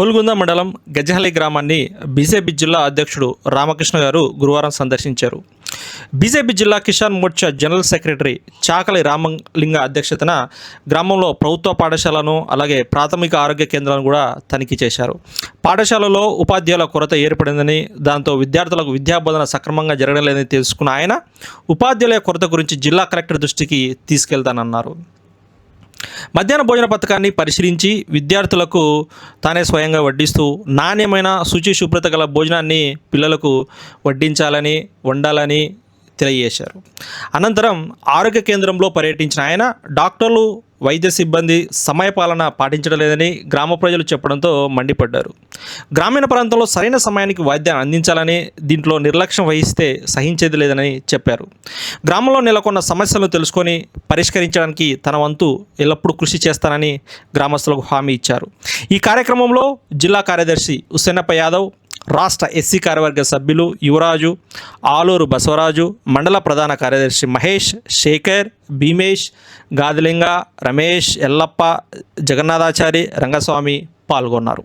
కోల్గుంద మండలం గజహలి గ్రామాన్ని బీజేపీ జిల్లా అధ్యక్షుడు రామకృష్ణ గారు గురువారం సందర్శించారు. బీజేపీ జిల్లా కిసాన్ మోర్చా జనరల్ సెక్రటరీ చాకలి రామలింగ అధ్యక్షతన గ్రామంలో ప్రభుత్వ పాఠశాలను అలాగే ప్రాథమిక ఆరోగ్య కేంద్రాలను కూడా తనిఖీ చేశారు. పాఠశాలలో ఉపాధ్యాయుల కొరత ఏర్పడిందని దాంతో విద్యార్థులకు విద్యాబోధన సక్రమంగా జరగడం లేదని తెలుసుకున్న ఆయన ఉపాధ్యాయుల కొరత గురించి జిల్లా కలెక్టర్ దృష్టికి తీసుకెళ్తానన్నారు. మధ్యాహ్న భోజన పథకాన్ని పరిశీలించి విద్యార్థులకు తానే స్వయంగా వడ్డిస్తూ నాణ్యమైన శుచి శుభ్రత గల భోజనాన్ని పిల్లలకు వడ్డించాలని వండాలని తెలియజేశారు. అనంతరం ఆరోగ్య కేంద్రంలో పర్యటించిన ఆయన డాక్టర్లు వైద్య సిబ్బంది సమయపాలన పాటించడం లేదని గ్రామ ప్రజలు చెప్పడంతో మండిపడ్డారు. గ్రామీణ ప్రాంతంలో సరైన సమయానికి వైద్యాన్ని అందించాలని దీంట్లో నిర్లక్ష్యం వహిస్తే సహించేది లేదని చెప్పారు. గ్రామంలో నెలకొన్న సమస్యలను తెలుసుకొని పరిష్కరించడానికి తన వంతు ఎల్లప్పుడూ కృషి చేస్తానని గ్రామస్తులకు హామీ ఇచ్చారు. ఈ కార్యక్రమంలో జిల్లా కార్యదర్శి హుసేనప్ప యాదవ్ రాష్ట్ర ఎస్సీ కార్యవర్గ సభ్యులు యువరాజు ఆలూరు బసవరాజు మండల ప్రధాన కార్యదర్శి మహేష్ శేఖర్ భీమేష్ గాదిలింగ రమేష్ ఎల్లప్ప జగన్నాథాచారి రంగస్వామి పాల్గొన్నారు.